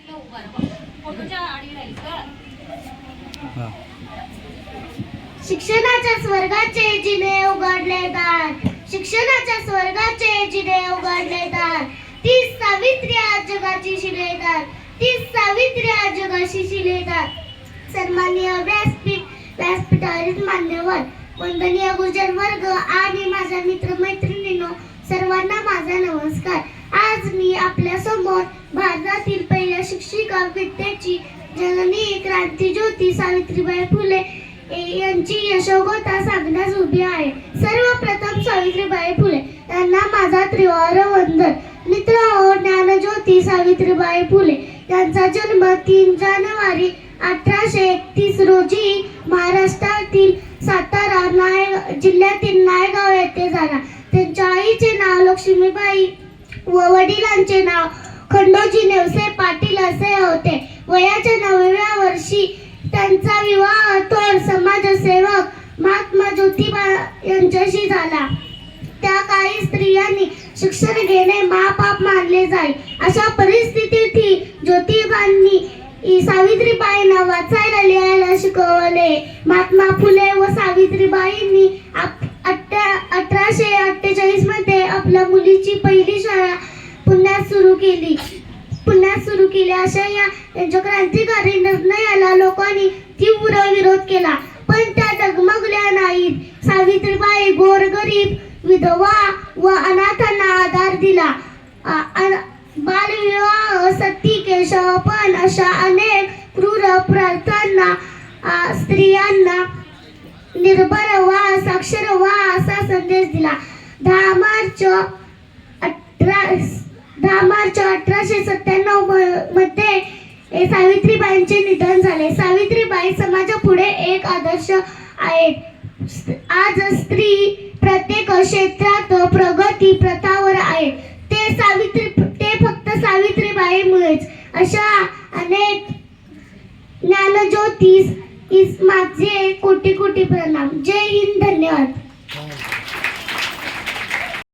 इकडे उभा राहा. फोटोच्या आडी राहील का हा. शिक्षणाच्या स्वर्गाचे जिने उघडले दार. शिक्षणाच्या स्वर्गाचे जिने उघडले दार. ती सावित्री आज जगाची शिलेदार. ती सावित्री आज जगाची शिलेदार. सन्माननीय व्यासपीठ व्यासपीठावरील मान्यवर वंदनीय गुजर वर्ग आणि माझ्या मित्र मैत्रिणींनो सर्वांना माझा नमस्कार आज मी आपल्यासमोर भारतातील पहिल्या शिक्षिका जननी क्रांतीज्योती सावित्रीबाई फुले यांची यशोगाथा सांगण्यास उभी आहे. सर्वप्रथम सावित्रीबाई फुले यांना माझा त्रिवार वंदन मित्र हो ज्ञानज्योती सावित्रीबाई फुले यांचा जन्म तीन जानेवारी अठराशे एकतीस रोजी महाराष्ट्रातील सातारा नाय जिल्ह्यातील नायगाव येथे झाला. त्यांच्या आईचे नाव लक्ष्मीबाई व वडिलांचे नाव खंडोजी नेवसे पाटील असे होते. वयाच्या नवव्या वर्षी त्यांचा विवाह थोर समाजसेवक महात्मा ज्योतिबा यांच्याशी झाला. त्या काळी स्त्रियांनी शिक्षण घेणे महापाप मानले जाई अशा परिस्थितीत ही ज्योतिबांनी सावित्रीबाईंना वाचायला लिहायला शिकवले. महात्मा फुले व सावित्रीबाईंनी अठराशे अठ्ठेचाळीसमध्ये आपल्या मुलीची पहिली शाळा पुन्हा सुरू केली. पुन्हा सुरू केली. अशा या त्यांच्या क्रांतिकारी निर्णयाला लोकांनी तीव्र विरोध केला. पण त्या डगमगल्या नाहीत. सावित्रीबाई गोरगरीब विधवा व अनाथांना आधार दिला. बालविवाह सती केशवपण अशा अनेक क्रूर प्रार्थांना स्त्रियांना निर्भर व्हा साक्षर व्हा असा संदेश दिला. दहा मार्च अठरा दहा मार्च अठराशे सत्त्याण्णवमध्ये सावित्रीबाईंचे निधन झाले. सावित्रीबाई समाजापुढे एक आदर्श आहेत. आज स्त्री प्रत्येक क्षेत्रात प्रगती प्रथावर आहे. ते सावित्री ते फक्त सावित्रीबाईमुळेच. अशा अनेक ज्ञानज्योतीस इस माझे कोटी कोटी प्रणाम. जय हिंद धन्यवाद.